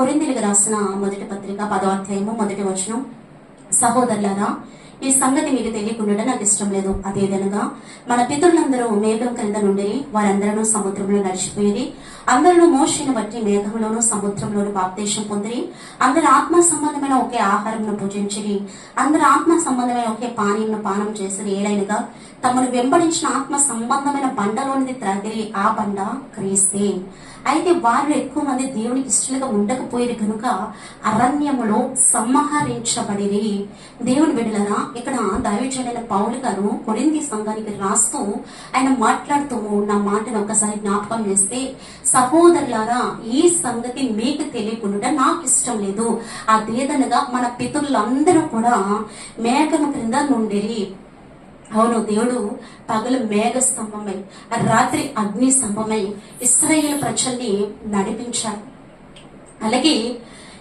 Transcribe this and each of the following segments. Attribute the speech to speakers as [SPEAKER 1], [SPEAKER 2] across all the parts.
[SPEAKER 1] కొరిందెలకు రాసిన మొదటి పత్రిక పదో అధ్యాయము మొదటి వచనం. సహోదరులారా ఈ సంగతి మీకు తెలియకుండా నాకు ఇష్టం లేదు. అదేదనగా మన పితరులందరూ మేఘం క్రింద నుండి వారందరూ సముద్రంలో నడిచిపోయేది. అందరిలో మోషిని బట్టి మేఘంలోను సముద్రంలోను బాప్తేశం పొందిరి. అందరి ఆత్మ సంబంధమైన ఒకే ఆహారంను భుజించిరి అందరి ఆత్మ సంబంధమైన ఒకే పానీయంను పానం చేసిరి. ఏలైనగా తమను వెంబడించిన ఆత్మ సంబంధమైన బండలోనిది త్రగిరి ఆ బండ క్రీస్తే. అయితే వారిలో ఎక్కువ మంది దేవునికి ఇష్టలుగా ఉండకపోయేది కనుక అరణ్యములో సంహరించబడిరి. దేవుని బిడ్డలరా ఇక్కడ దైవజనుడైన పౌలు గారు కొరింది సంఘానికి రాస్తూ ఆయన మాట్లాడుతూ నా మాటను ఒకసారి జ్ఞాపకం చేస్తే సహోదరులారా ఈ సంగతి మీకు తెలియకుండా నాకు ఇష్టం లేదు. అదేదనగా మన పితరులందరూ కూడా మేఘము క్రింద నుండిరి. అవును దేవుడు పగలు మేఘ స్తంభమై రాత్రి అగ్ని స్తంభమై ఇస్రాయేల్ ప్రజల్ని నడిపించారు అలాగే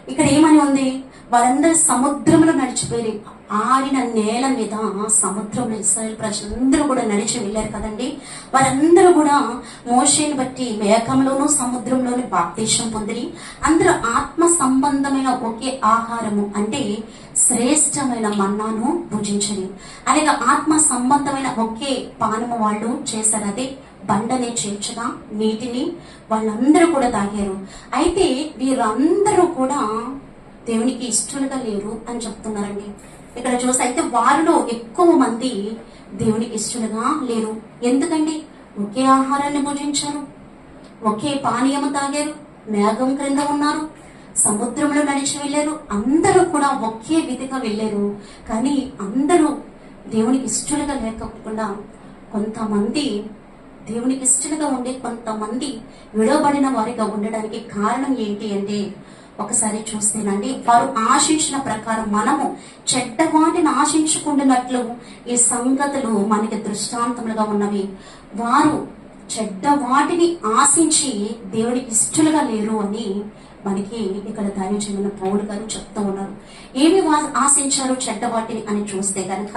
[SPEAKER 1] ఇక్కడ ఏమని ఉంది? వారందరూ సముద్రంలో నడిచిపోయి ఆడిన నేల మీద సముద్రంలో ఇస్రాయల్ ప్రజలందరూ కూడా నడిచి వెళ్ళారు కదండి. వారందరూ కూడా మోషేని బట్టి మేఘంలోను సముద్రంలోని బాప్తీషం పొందిరి. అందరూ ఆత్మ సంబంధమైన ఒకే ఆహారము అంటే శ్రేష్టమైన మన్నాను భుజించని అలాగే ఆత్మ సంబంధమైన ఒకే పానము వాళ్ళు చేశారు. అదే బండని చేర్చగా నీటిని వాళ్ళందరూ కూడా తాగారు. అయితే వీరందరూ కూడా దేవునికి ఇష్టలుగా లేరు అని చెప్తున్నారండి. ఇక్కడ చూస్తే అయితే వారిలో ఎక్కువ మంది దేవునికి ఇష్టలుగా లేరు. ఎందుకండి? ఒకే ఆహారాన్ని భుజించారు. ఒకే పానీయము తాగారు. మేఘం క్రింద ఉన్నారు. సముద్రంలో నడిచి వెళ్ళారు. అందరూ కూడా ఒకే విధిగా వెళ్ళారు. కానీ అందరూ దేవునికి ఇష్టలుగా లేకపోకుండా కొంతమంది దేవునికి ఇష్టలుగా ఉండే కొంతమంది విడవబడిన వారిగా ఉండడానికి కారణం ఏంటి అంటే ఒకసారి చూస్తేనండి వారు ఆశించిన ప్రకారం మనము చెడ్డ వాటిని ఆశించుకుంటున్నట్లు ఈ సంగతులు మనకి దృష్టాంతములుగా ఉన్నవి. వారు చెడ్డ వాటిని ఆశించి దేవుడి ఇష్టలుగా లేరు అని మనకి ఇక్కడ దైవజనుల పౌరు గారు చెప్తూ ఉన్నారు. ఏమి ఆశించారు చెడ్డ వాటిని అని చూస్తే కనుక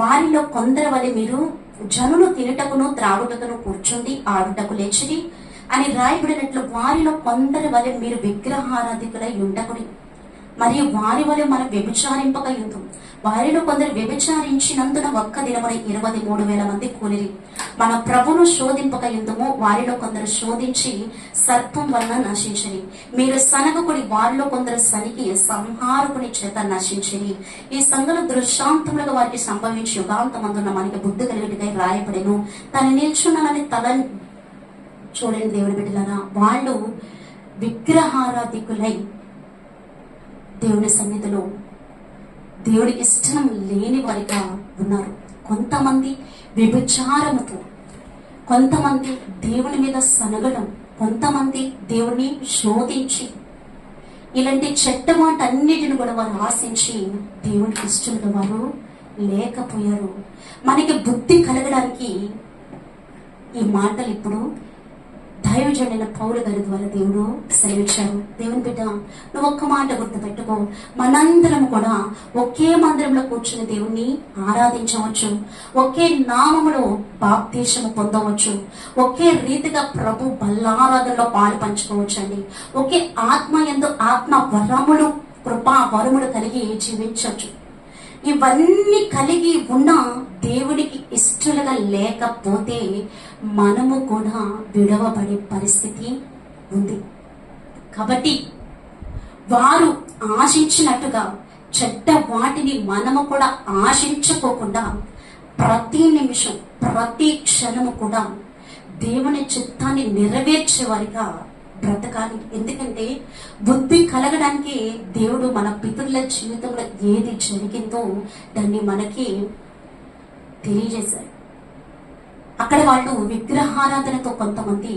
[SPEAKER 1] వారిలో కొందరు వలె మీరు జనులు తినటకును త్రాగుటకును కూర్చుండి ఆడుటకు లేచిది అని రాయబడినట్లు వారిలో కొందరి వలె మీరు విగ్రహారాధికులై ఉండకుడి. మరియు వారి వలె మనం వ్యభిచారింపక యుద్ధం వారిలో కొందరు వ్యభిచారించినందున ఒక్క దినమున ఇరవై మూడు వేల మంది కూలిరి. మన ప్రభును శోధింపక యుద్ధము వారిలో కొందరు శోధించి సర్పం వలన నశించని మీరు సనగకుడి వారిలో కొందరు సనికి సంహారకుని చేత నశించని ఈ సంఘం దృష్టాంతములుగా వారికి సంభవించి యుగాంతమందున్న మనకి బుద్ధి కలిగినట్టుగా రాయబడేను. తను నిల్చున్నానని తల చూడండి దేవుడి బిడ్డలారా వాళ్ళు విగ్రహారాధికులై దేవుని సన్నిధిలో దేవుడికి ఇష్టం లేని వారిగా ఉన్నారు. కొంతమంది వ్యభిచారముతో కొంతమంది దేవుని మీద సనగడం కొంతమంది దేవుని శోధించి ఇలాంటి చెట్ట మాట అన్నిటిని కూడా వారు ఆశించి దేవుడికి ఇష్టలుగా వారు లేకపోయారు. మనకి బుద్ధి కలగడానికి ఈ మాటలు ఇప్పుడు దైవజనుడైన పౌరు గారి ద్వారా దేవుడు సెలవిచ్చారు. దేవుని బిడ్డ నువ్వు ఒక్క మాట గుర్తుపెట్టుకో. మనందరం కూడా ఒకే మందిరంలో కూర్చుని దేవుణ్ణి ఆరాధించవచ్చు. ఒకే నామములో బాప్తీసము పొందవచ్చు. ఒకే రీతిగా ప్రభు బల్లారాధనలో పాలు పంచుకోవచ్చు అండి ఒకే ఆత్మ ఎందు ఆత్మ వరములు కృపా వరములు కలిగి జీవించవచ్చు. ఇవన్నీ కలిగి ఉన్న దేవుడికి ఇష్టలుగా లేకపోతే మనము కూడా విడవబడే పరిస్థితి ఉంది. కాబట్టి వారు ఆశించినట్టుగా చెడ్డ వాటిని మనము కూడా ఆశించుకోకుండా ప్రతి నిమిషం ప్రతి క్షణము కూడా దేవుని చిత్తాన్ని నెరవేర్చే వారిగా బ్రతకాలి. ఎందుకంటే బుద్ధి కలగడానికి దేవుడు మన పితృల జీవితంలో ఏది జరిగిందో దాన్ని మనకి తెలియజేశాడు. అక్కడ వాళ్ళు విగ్రహారాధనతో కొంతమంది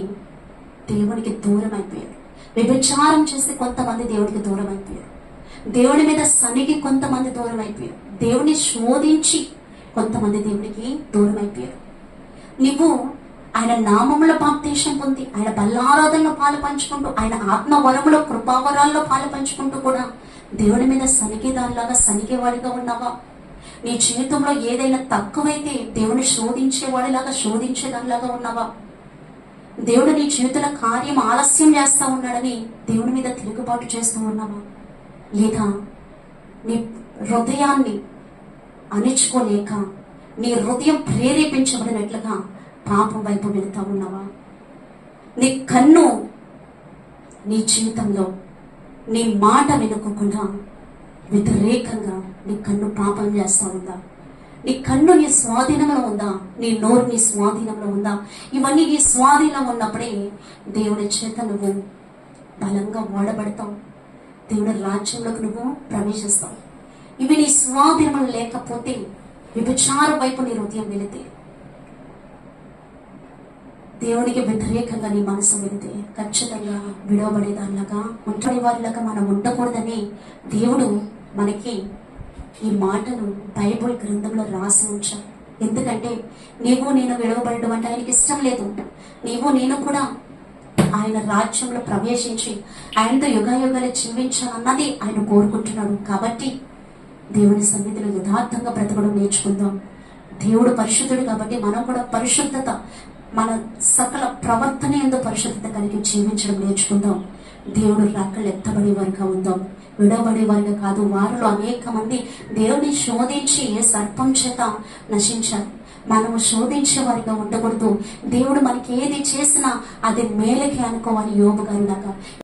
[SPEAKER 1] దేవునికి దూరం అయిపోయారు వ్యభిచారం చేసి కొంతమంది దేవునికి దూరం అయిపోయారు దేవుని మీద సనిగి కొంతమంది దూరం అయిపోయారు దేవుని శోధించి కొంతమంది దేవునికి దూరం అయిపోయారు నువ్వు ఆయన నామంలో బాప్తీషం పొంది ఆయన బల్లారాధనలో పాలు పంచుకుంటూ ఆయన ఆత్మవరములో కృపావరాల్లో పాలు పంచుకుంటూ కూడా దేవుని మీద సనిగేదానిలాగా సనిగేవాడిగా ఉన్నావా? నీ జీవితంలో ఏదైనా తక్కువైతే దేవుని శోధించేవాడిలాగా శోధించేదానిలాగా ఉన్నావా? దేవుడు నీ జీవితంలో కార్యం ఆలస్యం చేస్తూ ఉన్నాడని దేవుని మీద తిరుగుబాటు చేస్తూ ఉన్నావా? లేదా నీ హృదయాన్ని అణిచుకోలేక నీ హృదయం ప్రేరేపించబడినట్లుగా పాపం వైపు వెళుతూ ఉన్నావా? నీ కన్ను నీ జీవితంలో నీ మాట వినుకోకుండా వ్యతిరేకంగా నీ కన్ను పాపం చేస్తా ఉందా? నీ కన్ను నీ స్వాధీనంలో ఉందా? నీ నోరు నీ స్వాధీనంలో ఉందా? ఇవన్నీ నీ స్వాధీనం ఉన్నప్పుడే దేవుడి చేత నువ్వు బలంగా వాడబడతావు. దేవుడి రాజ్యంలోకి నువ్వు ప్రవేశిస్తావు. ఇవి నీ స్వాధీనం లేకపోతే విభచార వైపు నీ హృదయం వెళితే దేవునికి వ్యతిరేకంగా నీ మనసు వెళితే ఖచ్చితంగా విడవబడేదానిలాగా ఉంటని వారిలాగా మనం ఉండకూడదని దేవుడు మనకి ఈ మాటను బైబుల్ గ్రంథంలో రాసి ఉంచారు ఎందుకంటే నీవు నేను విడవబడడం అంటే ఆయనకి ఇష్టం లేదు. నీవు నేను కూడా ఆయన రాజ్యంలో ప్రవేశించి ఆయనతో యుగాయుగాలు జీవించాలన్నది ఆయన కోరుకుంటున్నాడు. కాబట్టి దేవుని సన్నిధిలో యథార్థంగా బ్రతకడం నేర్చుకుందాం. దేవుడు పరిశుద్ధుడు కాబట్టి మనం కూడా పరిశుద్ధత మన సకల ప్రవర్తన ఎందు పరిశుద్ధత కలిగి జీవించడం నేర్చుకుందాం. దేవుడు రాకలు ఎత్తబడే వారిగా ఉందాం. విడవబడే వారిగా కాదు. వారిలో అనేక మంది దేవుని శోధించి సర్పం చేత నశించారు మనము శోధించే వారిగా ఉండకూడదు. దేవుడు మనకి ఏది చేసినా అది మేలకి అనుకోవాలి. యోగు గారిలాగా